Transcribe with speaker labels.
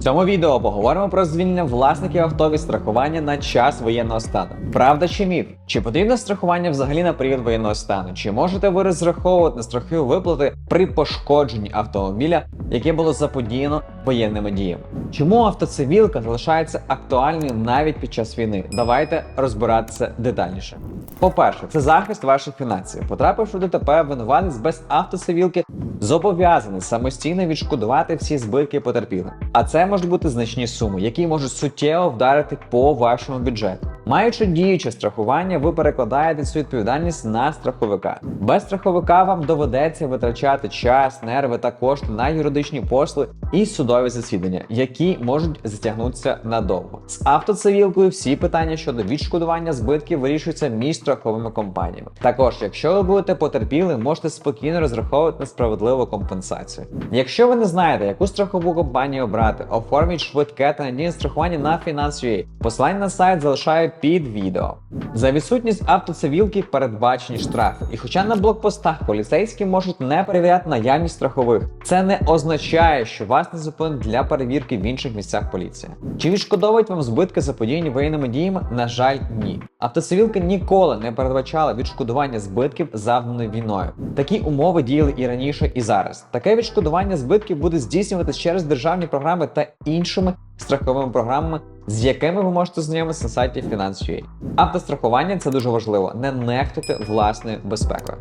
Speaker 1: Цьому відео поговоримо про звільнення власників авто від страхування на час воєнного стану. Правда чи міф? Чи потрібно страхування взагалі на період воєнного стану? Чи можете ви розраховувати на страхові виплати при пошкодженні автомобіля, яке було заподіяно воєнними діями? Чому автоцивілка залишається актуальною навіть під час війни? Давайте розбиратися детальніше. По-перше, це захист ваших фінансів. Потрапивши в ДТП, винуватець без автоцивілки зобов'язаний самостійно відшкодувати всі збитки потерпілим. А це можуть бути значні суми, які можуть суттєво вдарити по вашому бюджету. Маючи діюче страхування, ви перекладаєте цю відповідальність на страховика. Без страховика вам доведеться витрачати час, нерви та кошти на юридичні послуги і судові засідання, які можуть затягнутися надовго. З автоцивілкою всі питання щодо відшкодування збитків вирішуються між страховими компаніями. Також, якщо ви будете потерпіли, можете спокійно розраховувати на справедливу компенсацію. Якщо ви не знаєте, яку страхову компанію обрати, оформіть швидке та надійне страхування на Finance.ua. Посилання на сайт залишаю під відео. За відсутність автоцивілки передбачені штрафи. І хоча на блокпостах поліцейські можуть не перевіряти наявність страхових, це не означає, що вас не зупинять для перевірки в інших місцях поліції. Чи відшкодовують вам збитки заподіяні воєнними діями? На жаль, ні. Автоцивілка ніколи не передбачала відшкодування збитків, завданих війною. Такі умови діяли і раніше, і зараз. Таке відшкодування збитків буде здійснюватися через державні програми та іншими страховими програмами, з якими ви можете знайомитися на сайті Finance.ua. Автострахування це дуже важливо. Не нехтуйте власною безпекою.